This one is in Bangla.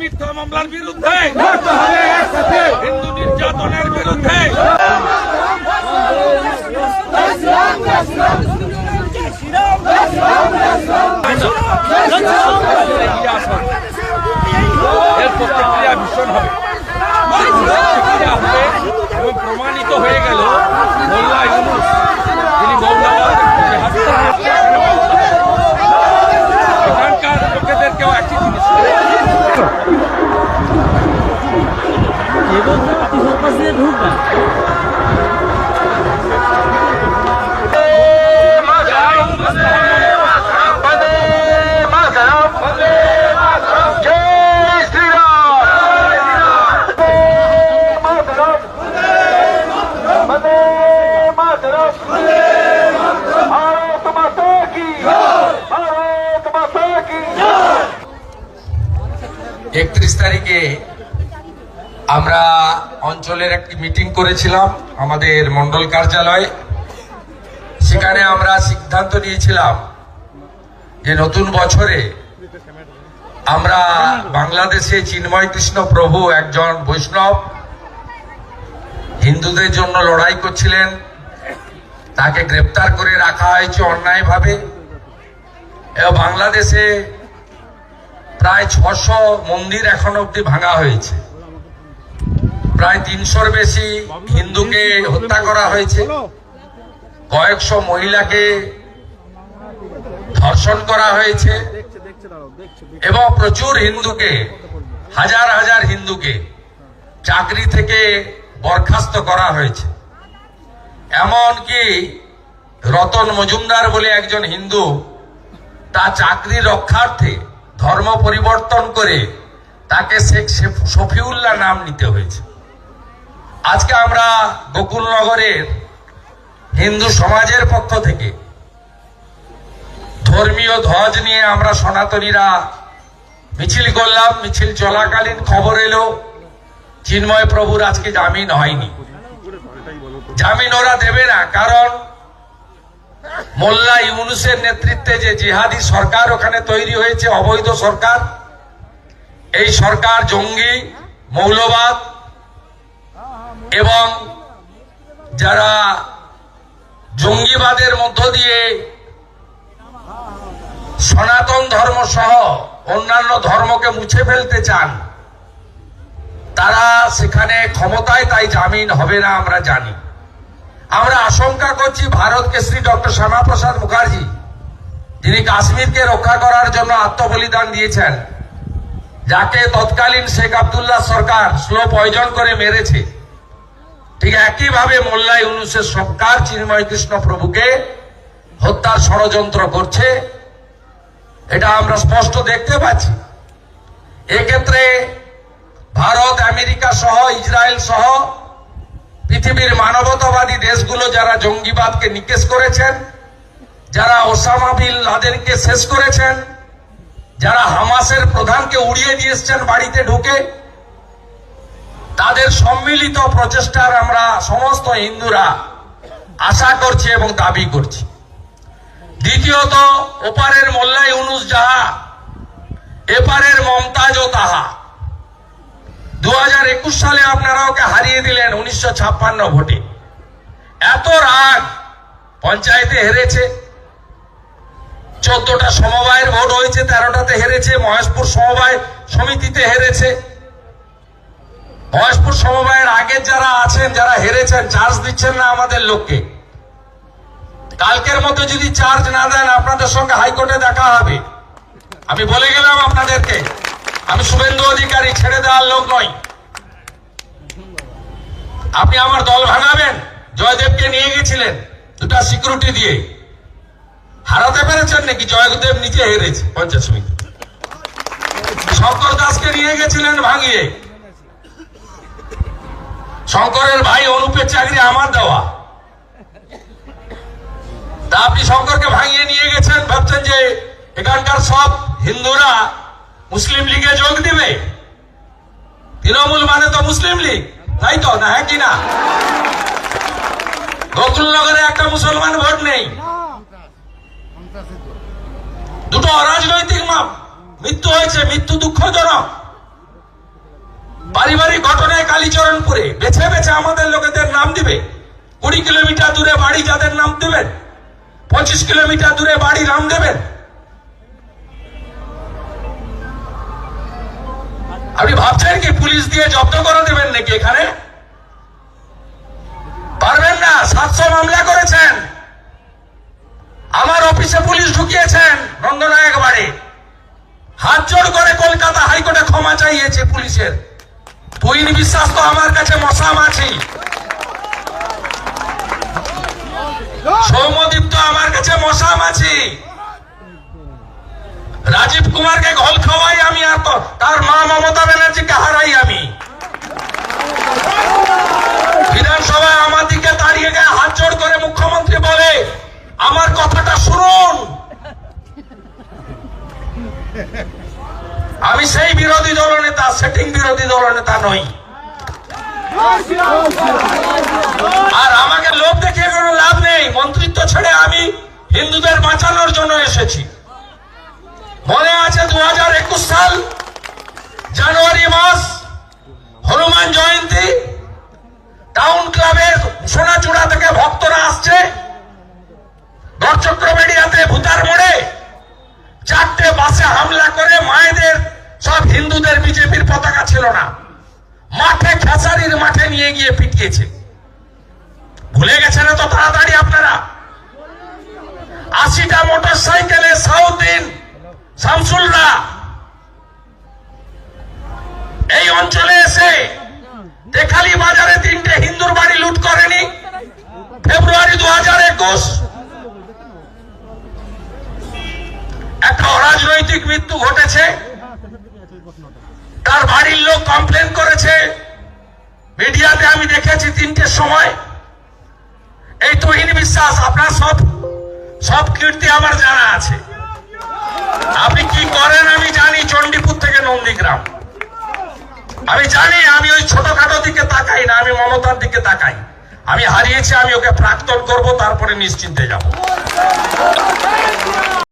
মিথ্যা মামলার বিরুদ্ধে হিন্দু নির্যাতনের বিরুদ্ধে। এর প্রতিক্রিয়া ভীষণ হবে। Levanta e vamos fazer derruba. એકત્રીસ તારીખે আমরা অঞ্চলের একটি মিটিং করেছিলাম আমাদের মন্ডল কার্যালয়ে। সেখানে আমরা সিদ্ধান্ত নিয়েছিলাম যে নতুন বছরে আমরা বাংলাদেশে চিন্ময় কৃষ্ণ প্রভু একজন বৈষ্ণব, হিন্দুদের জন্য লড়াই করছিলেন। তাকে গ্রেপ্তার করে রাখা হয়েছে অন্যায়ভাবে। এবং বাংলাদেশে প্রায় ছশো মন্দির এখন অব্দি ভাঙা হয়েছে। প্রায় তিনশোর বেশি হিন্দুকে হত্যা করা হয়েছে। কয়েকশো মহিলাকে ধর্ষণ করা হয়েছে। এবং প্রচুর হিন্দুকে, হাজার হাজার হিন্দুকে চাকরি থেকে বরখাস্ত করা হয়েছে। এমনকি রতন মজুমদার বলে একজন হিন্দু তা চাকরি রক্ষার্থে ধর্ম পরিবর্তন করে তাকে শেখ শেফ- শফিউল্লাহ নাম নিতে হয়েছে। আজকে আমরা গোকুলনগরের হিন্দু সমাজের পক্ষ থেকে ধর্মীয় ধ্বজ নিয়ে আমরা সনাতনীরা মিছিল করলাম, মিছিল চলাকালীন খবর এলো, চিন্ময় প্রভুর আজকে জামিন হয়নি। জামিন ওরা দেবে না, কারণ মোল্লা ইউনুসের নেতৃত্বে যে জিহাদি সরকার ওখানে তৈরি হয়েছে, অবৈধ সরকার, এই সরকার জঙ্গি, মৌলবাদ এবং যারা জঙ্গিবাদের মধ্য দিয়ে সনাতন ধর্ম সহ অন্যান্য ধর্মকে মুছে ফেলতে চান, তারা সেখানে ক্ষমতায় তাই জামিন হবে না আমরা জানি। আমরা আশঙ্কা করছি ভারত কেশরী ডক্টর শ্যামাপ্রসাদ মুখার্জি, যিনি কাশ্মীরকে রক্ষা করার জন্য আত্মবলিদান দিয়েছেন, যাকে তৎকালীন শেখ আবদুল্লাহ সরকার স্লো পয়জন করে মেরেছে। ঠিক একইভাবে মোল্লা ইউনুসের সরকার চিন্ময় কৃষ্ণ প্রভুকে হত্যার ষড়যন্ত্র করছে, এটা আমরা স্পষ্ট দেখতে পাচ্ছি। এক্ষেত্রে ভারত, আমেরিকা সহ, ইসরায়েল সহ, পৃথিবীর মানবতাবাদী দেশগুলো যারা জঙ্গিবাদকে নিকেশ করেছেন, যারা ওসামা বিন লাদেনকে শেষ করেছেন, যারা হামাসের প্রধানকে উড়িয়ে দিয়ে এসছেন বাড়িতে ঢুকে তাদের সম্মিলিত প্রচেষ্টার আমরা সমস্ত হিন্দুরা আশা করছি এবং দাবি করছি। দ্বিতীয়ত, ওপারের মোল্লা ইউনুস যাহা, এপারের মমতাজও তাহা। দু একুশ সালে আপনারা ওকে হারিয়ে দিলেন উনিশশো ছাপ্পান্ন ভোটে। এত রাগ পঞ্চায়েতে হেরেছে। চোদ্দটা সমবায়ের ভোট হয়েছে, তেরোটাতে হেরেছে, মহেশপুর সমবায় সমিতিতে হেরেছে। মহেশপুর সমবায়ের আগের যারা আছেন, যারা হেরেছেন চার্জ দিচ্ছেন না আমাদের লোককে। কালকের মধ্যে যদি চার্জ না দেন, আপনাদের সঙ্গে হাইকোর্টে দেখা হবে। আমি বলে গেলাম আপনাদেরকে, আমি শুভেন্দু অধিকারী ছেড়ে দেওয়ার লোক নই। আপনি আমার দল ভাঙাবেন, জয়দেবকে নিয়ে গেছিলেন দুটা সিকিউরিটি দিয়ে। হারাতে পেরেছেন নাকি? জয়দেব নিজে হেরেছে পঞ্চায়েত সমিতি শঙ্কর দাসকে নিয়ে গেছিলেন ভাঙিয়ে। শঙ্করের ভাই অনুপের চাকরি আমার দেওয়া। তা আপনি শঙ্করকে ভাঙিয়ে নিয়ে গেছেন, ভাবছেন যে এখানকার সব হিন্দুরা মুসলিম লীগে যোগ দিবে? তৃণমূল মানে তো মুসলিম লীগ, তাই তো, না হ্যাঁ কি না? গোকুলনগরে একটা মুসলমান ভোট নেই। দুটো অরাজনৈতিক মাপ, মৃত্যু হয়েছে, মৃত্যু দুঃখজনক। পারিবারিক ঘটনায় কালীচরণপুরে বেছে বেছে আমাদের লোকেদের নাম দিবে। কুড়ি কিলোমিটার দূরে বাড়ি যাদের নাম দেবেন, পঁচিশ কিলোমিটার দূরে বাড়ি নাম দেবেন। আপনি ভাবছেন কি পুলিশ দিয়ে জব্দ করে দেবেন নাকি এখানে? পারবেন না, সাতশো মামলা করেছেন। আমার অফিসে পুলিশ ঢুকিয়েছেন নন্দনায়ক বাড়ি। হাত জোড় করে কলকাতা হাইকোর্টে ক্ষমা চাইয়েছে পুলিশের। তুইন বিশ্বাস তো আমার কাছে মশা মাছি। সৌমদীপ তো আমার কাছে মশা মাছি। রাজীব কুমারকে ঘল খাওয়াই আমি আর তার মা মমতা ব্যানার্জিকে হারাই আমি বিধানসভায় আমার দিকে দাঁড়িয়ে গিয়ে হাত জোড় করে মুখ্যমন্ত্রী বলে আমার কথাটা শুনুন আমি সেই বিরোধী দল নেতা সেটিং বিরোধী দল নেতা নই। আর আমাকে লোক দেখে কোনো লাভ নেই। মন্ত্রিত্ব ছেড়ে আমি হিন্দুদের বাঁচানোর জন্য এসেছি। মনে আছে দু হাজার একুশ সাল, জানুয়ারি মাস, হনুমান জয়ন্তী, টাউন ক্লাবের সোনাচূড়া থেকে ভক্তরা আসছে। দর্চক্রবেড়িয়াতে ভূতার মোড়ে চারটে বাসে হামলা সব হিন্দুদের বিজেপির পতাকা ছিল না। মাঠে খেসারির মাঠে নিয়ে গিয়ে পিটিয়েছে। ভুলে গেছেন তো তাড়াতাড়ি আপনারা? আশিটা মোটর সাইকেলে সাউদ্দিন শামসুল্লাহ এই অঞ্চলে এসে দেখালি বাজারে তিনটে হিন্দুর বাড়ি লুট করেনি। ফেব্রুয়ারি দু হাজার একুশ একটা অরাজনৈতিক মৃত্যু ঘটেছে। তার বাড়ির লোক কমপ্লেন করেছে। মিডিয়াতে আমি দেখেছি তিনটের সময়। এই তুহিন বিশ্বাস, আপনার সব সব কীর্তি আমার জানা আছে। আপনি কি করেন আমি জানি, চণ্ডীপুর থেকে নন্দীগ্রাম। আমি জানি, আমি ওই ছোটখাটো দিকে তাকাই না, আমি মমতার দিকে তাকাই। আমি হারিয়েছি, আমি ওকে প্রাক্তন করব, তারপরে নিশ্চিন্তে যাব।